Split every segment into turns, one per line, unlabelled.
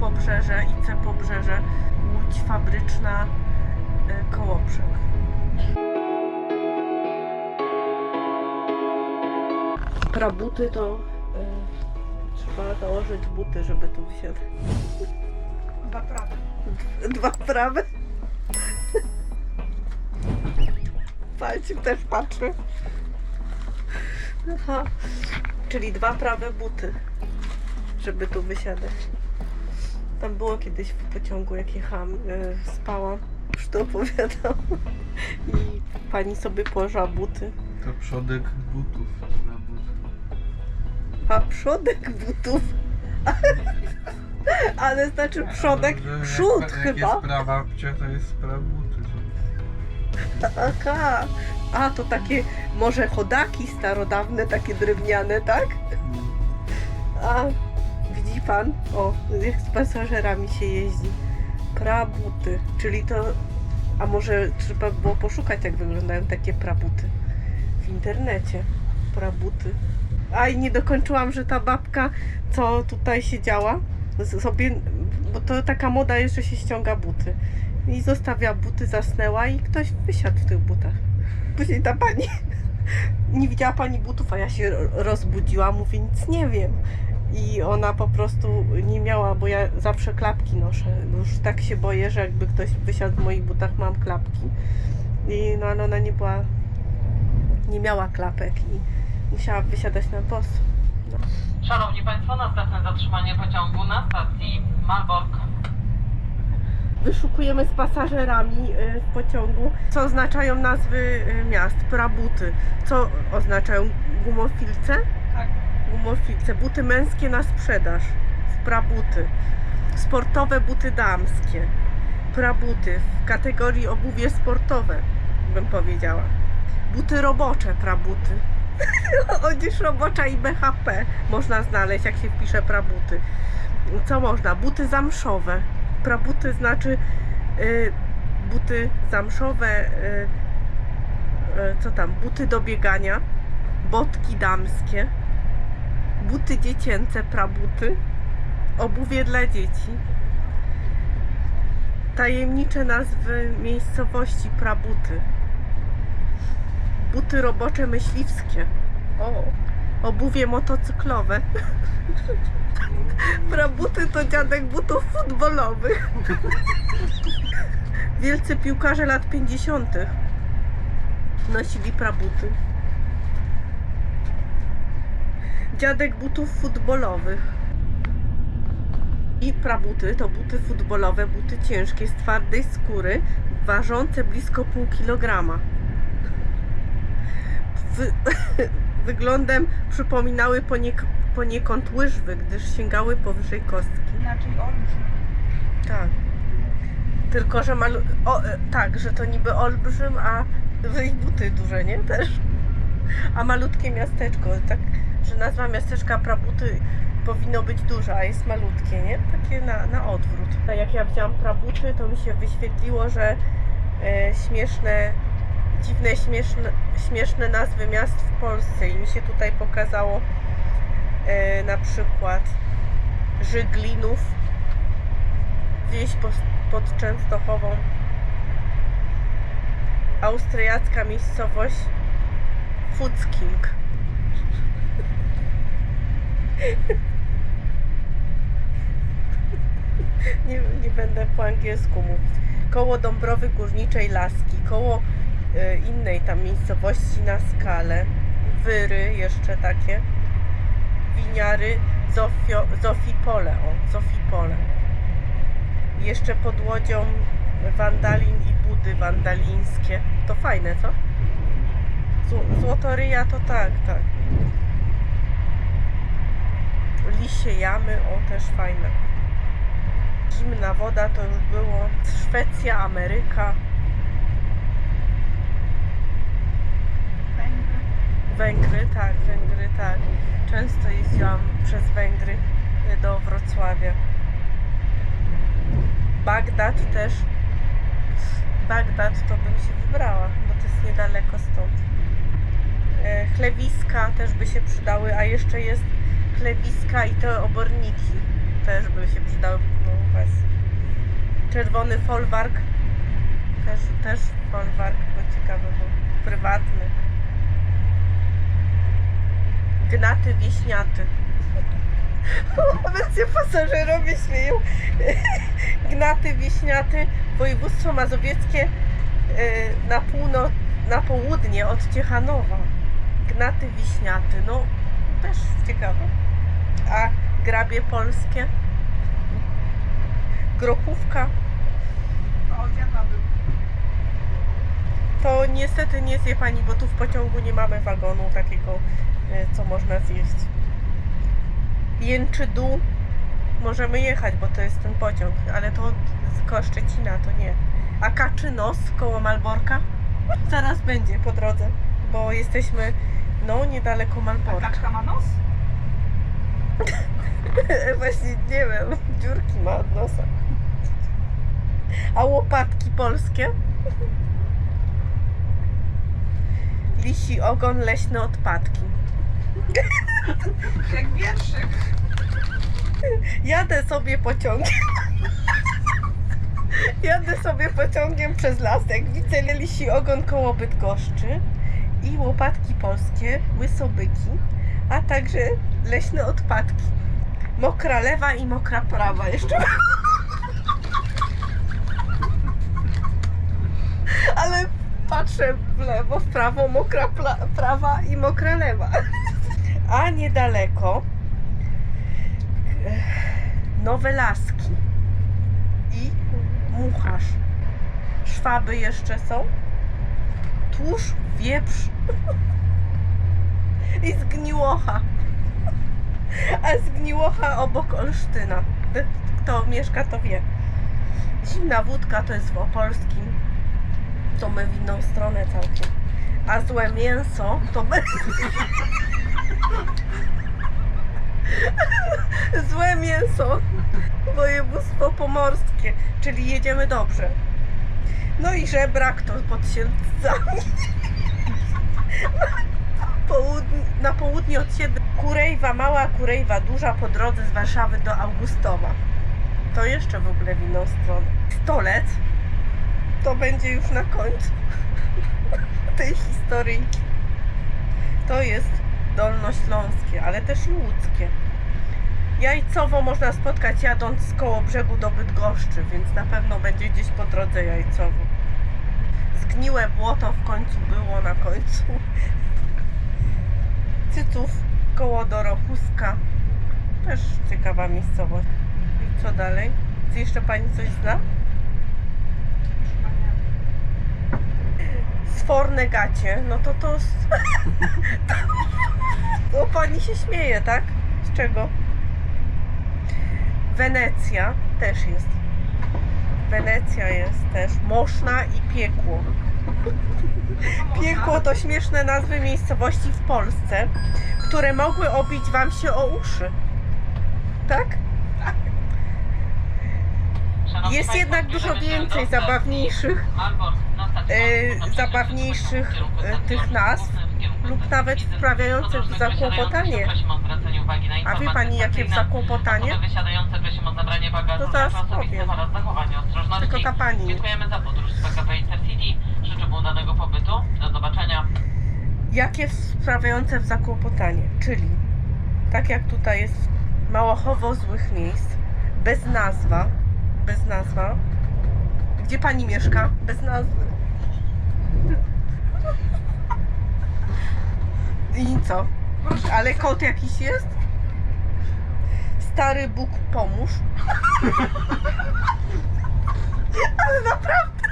Pobrzeże, IC Pobrzeże, Łódź Fabryczna, y, Kołobrzeg. Prabuty to y, trzeba założyć buty, żeby tu wsiadać.
Dwa prawe.
Dwa prawe. Palcik też patrzy. Aha. Czyli dwa prawe buty, żeby tu wysiadać. Tam było kiedyś w pociągu, jak jechałam, yy, spałam. Już to opowiadam. I pani sobie położyła buty.
To przodek butów na but.
A przodek butów. Ale znaczy przodek,
Że
przód
jak,
chyba.
Jak jest prawa pcia, to jest prawa buty.
Aha. A, to takie może chodaki starodawne, takie drewniane, tak? A, pan? O, jak z pasażerami się jeździ. Prabuty, czyli to... A może trzeba było poszukać, jak wyglądają takie prabuty w internecie. Prabuty. A i nie dokończyłam, że ta babka, co tutaj siedziała, sobie, bo to taka moda jest, że się ściąga buty. I zostawia buty, zasnęła i ktoś wysiadł w tych butach. Później ta pani nie widziała pani butów, a ja się ro- rozbudziłam, mówię, nic nie wiem. I ona po prostu nie miała, bo ja zawsze klapki noszę. Już tak się boję, że jakby ktoś wysiadł w moich butach, mam klapki. I no ale ona nie była, nie miała klapek i musiała wysiadać na boso.
Szanowni Państwo, następne zatrzymanie pociągu na stacji Malbork.
Wyszukujemy z pasażerami y, w pociągu, co oznaczają nazwy y, miast, prabuty. Co oznaczają gumofilce? Gumofilce, buty męskie na sprzedaż, w prabuty. Sportowe buty damskie, prabuty w kategorii obuwie sportowe, bym powiedziała. Buty robocze, prabuty. Odzież robocza i BHP można znaleźć, jak się wpisze prabuty. Co można? Buty zamszowe. Prabuty znaczy y, buty zamszowe, y, y, co tam? Buty do biegania, botki damskie, buty dziecięce, prabuty, obuwie dla dzieci, tajemnicze nazwy miejscowości, prabuty, buty robocze myśliwskie, o, obuwie motocyklowe. Prabuty to dziadek butów futbolowych. Wielcy piłkarze lat 50. nosili prabuty. Dziadek butów futbolowych. I prabuty to buty futbolowe, buty ciężkie z twardej skóry, ważące blisko pół kilograma. Wy... Wyglądem przypominały poniek- poniekąd łyżwy, gdyż sięgały powyżej kostki.
Inaczej olbrzym.
Tak. Tylko, że malu... o, e, tak, że to niby olbrzym, a buty duże, nie? Też. A malutkie miasteczko, tak, że nazwa miasteczka Prabuty powinno być duża, a jest malutkie, nie? Takie na, na odwrót. A Jak ja wzięłam Prabuty, to mi się wyświetliło, że e, śmieszne, dziwne, śmieszne, śmieszne nazwy miast w Polsce i mi się tutaj pokazało e, na przykład Żyglinów, wieś pod, pod Częstochową, austriacka miejscowość Futzking. Nie, nie będę po angielsku mówić. Koło Dąbrowy Górniczej Laski, koło e, innej tam miejscowości na skale, Wyry jeszcze takie, Winiary, Zofio, Zofipole, o, Zofipole. Jeszcze pod łodzią Wandalin i Budy wandalińskie. To fajne, co? Zł- Złotoryja to tak, tak. Lisie jamy, o też fajne. Zimna woda to już było. Szwecja, Ameryka,
Węgry.
Węgry, tak, Węgry, tak. Często jeździłam przez Węgry do Wrocławia. Bagdad też. Bagdad to bym się wybrała, bo to jest niedaleko stąd. E, Chlewiska też by się przydały, a jeszcze jest chlewiska i te oborniki też by się przydałyby. No. Czerwony folwark. Też, też folwark, bo ciekawy był. Prywatny. Gnaty wieśniaty. Obecnie pasażerowie śmieją. Gnaty wieśniaty, województwo mazowieckie y, na północ, na południe od Ciechanowa. Gnaty wiśniaty, no też ciekawe. A grabie polskie? Grochówka?
O, zjadłabym.
To niestety nie zje pani, bo tu w pociągu nie mamy wagonu takiego, y, co można zjeść. Jęczydół możemy jechać, bo to jest ten pociąg, ale to z koło Szczecina to nie. A Kaczynos koło Malborka zaraz będzie po drodze, bo jesteśmy no niedaleko
A
Malborka.
kaczka ma nos?
Właśnie nie wiem, dziurki ma od nosa. A łopatki polskie? Lisi ogon, leśne odpadki.
Jak wierszyk.
Jadę sobie pociągiem. Jadę sobie pociągiem przez lasek. Widzę lisi ogon koło Bydgoszczy i łopatki polskie, łysobyki, a także leśne odpadki. Mokra lewa i mokra prawa jeszcze. Ale patrzę w lewo, w prawo, mokra prawa i mokra lewa. A niedaleko nowe laski i mucharz. Szwaby jeszcze są. Tłuszcz, wieprz i zgniłocha. A zgniłocha obok Olsztyna. Kto mieszka, to wie. Zimna wódka to jest w Opolskim. To my w inną stronę całkiem. A złe mięso to my... Złe mięso. Województwo pomorskie, czyli jedziemy dobrze. No i żebrak to pod Siedlcami. Południ, na południe od Siedl... Kurejwa mała, Kurejwa duża po drodze z Warszawy do Augustowa. To jeszcze w ogóle w inną stronę. Stolec to będzie już na końcu tej historii. To jest dolnośląskie, ale też i łódzkie. Jajcowo można spotkać jadąc z koło brzegu do Bydgoszczy, więc na pewno będzie gdzieś po drodze jajcowo. Zgniłe błoto w końcu było na końcu. Cyców koło Dorochuska. Też ciekawa miejscowość. I co dalej? Czy jeszcze pani coś zna? Sforne gacie, no to to... s- O, pani się śmieje, tak? Z czego? Wenecja też jest. Wenecja jest też. Moszna i piekło. Piekło to śmieszne nazwy miejscowości w Polsce, które mogły obić wam się o uszy. Tak? Jest jednak dużo więcej zabawniejszych e, zabawniejszych, e, tych nazw lub nawet wprawiających w zakłopotanie. A wie pani jakie w zakłopotanie? To zaraz powiem. Tylko ta pani.
Dziękujemy za podróż z PKP Intercity. Życzę udanego pobytu. Do zobaczenia.
Jakie sprawiające w zakłopotanie, czyli tak jak tutaj jest małochowo złych miejsc, bez nazwa, bez nazwa. Gdzie pani mieszka? Bez nazwy. I co? Ale kot jakiś jest? Stary Bóg pomóż. Ale naprawdę.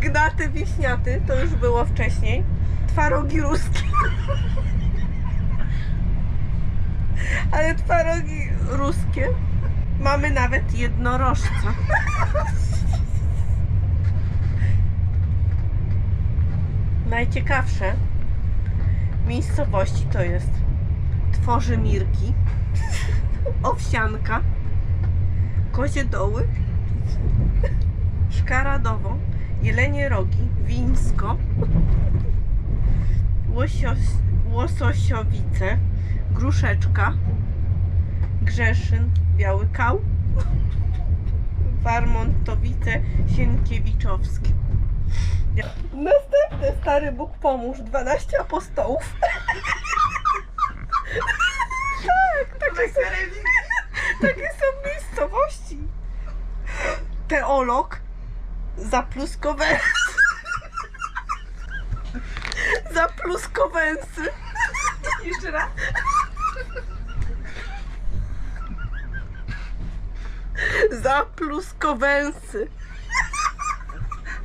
Gnaty wiśniaty, to już było wcześniej. Twarogi ruskie. Ale twarogi ruskie. Mamy nawet jednorożca. Najciekawsze miejscowości to jest Tworzymirki, Owsianka, Kozie Doły, Szkaradowo, Jelenie Rogi, Wińsko, Łosios, Łososiowice, Gruszeczka, Grzeszyn, Biały Kał, Warmontowice, Sienkiewiczowskie. Następny stary Bóg pomóż, 12 apostołów. tak, takie są, takie są miejscowości. Teolog, Zapluskowęsy. Zapluskowęsy.
Jeszcze raz.
Zapluskowęsy.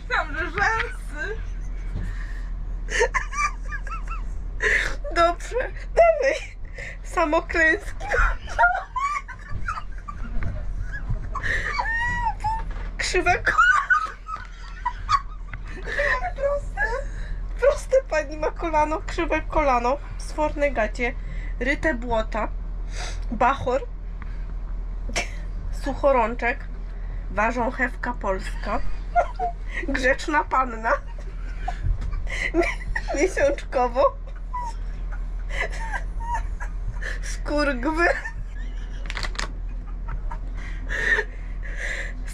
Tam, że rzęsy.
Dobrze, dalej. Samoklęski. Krzywe kolano. Proste. Proste pani ma kolano, krzywe kolano. Sforne gacie. Ryte błota. Bachor. Suchorączek. Ważąchewka polska. Grzeczna panna. Miesiączkowo. Skurgwy.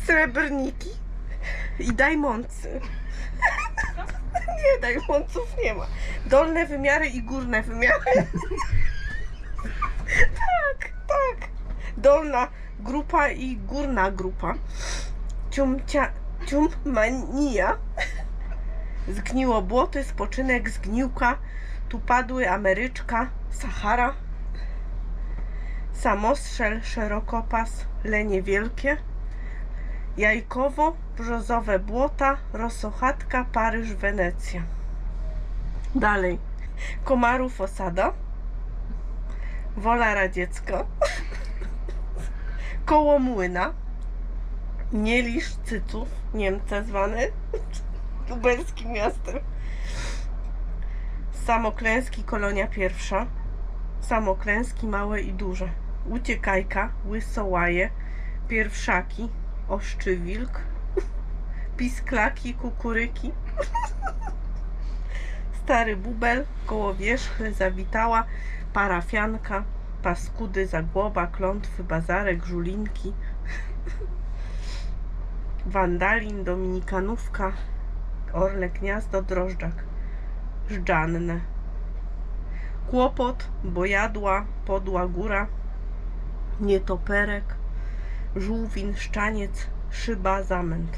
Srebrniki. I dajmący. Nie, dajmąców nie ma. Dolne wymiary i górne wymiary. Tak, tak. Dolna grupa i górna grupa. Ciumcia, ciummania. Zgniło błoty, spoczynek, zgniłka. Tu padły Ameryczka, Sahara. Samostrzel, szerokopas, lenie wielkie. Jajkowo, brzozowe błota, Rosochatka, Paryż, Wenecja. Dalej. Komarów osada. Wola radziecka. Koło młyna. Nielisz Cyców, Niemce zwane. Lubelskim miastem. Samoklęski, kolonia pierwsza. Samoklęski, małe i duże. Uciekajka, łysołaje, pierwszaki, oszczywilk, pisklaki, kukuryki. Stary bubel, koło wierzchy, zawitała, parafianka, paskudy, zagłoba, klątwy, bazarek, żulinki, wandalin, dominikanówka, orle gniazdo, drożdżak, żdżanne, kłopot, bojadła, podła góra, nietoperek, żółwin, szczaniec, szyba, zamęt.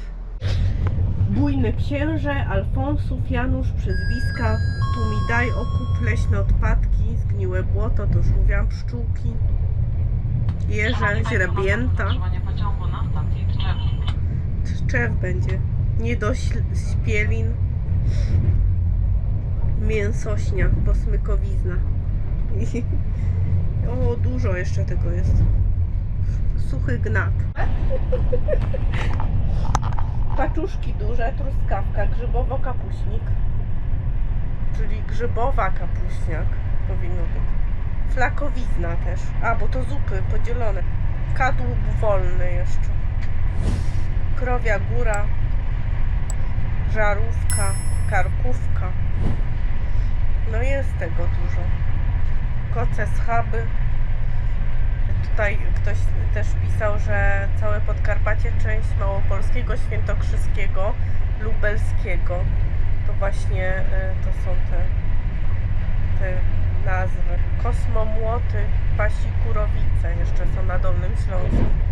Bujny księże, Alfonsów, Janusz, przyzwiska, tu mi daj okup, leśne odpadki, zgniłe błoto, to już mówiłam, pszczółki, jeże, źrebięta,
Zatrzymanie pociągu Tczew
będzie, niedośpielin, mięsośnia, posmykowizna. O, dużo jeszcze tego jest. Suchy gnat. Paczuszki duże, truskawka, grzybowo-kapuśnik, czyli grzybowa kapuśniak powinno być. Flakowizna też. A, bo to zupy podzielone. Kadłub wolny jeszcze. Krowia góra, żarówka, karkówka. No jest tego dużo. Koce schaby. Tutaj ktoś też pisał, że całe Podkarpacie, część Małopolskiego, Świętokrzyskiego, Lubelskiego. To właśnie y, to są te, te nazwy. Kosmomłoty, Pasi Kurowice jeszcze są na Dolnym Śląsku.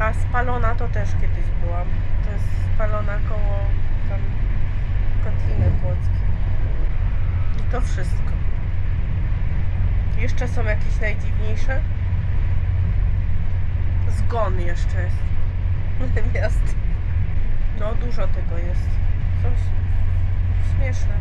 A spalona to też kiedyś byłam. To jest spalona koło tam Kotliny Płockiej. I to wszystko. Jeszcze są jakieś najdziwniejsze? Zgon jeszcze jest. Miast. No dużo tego jest. Coś śmieszne.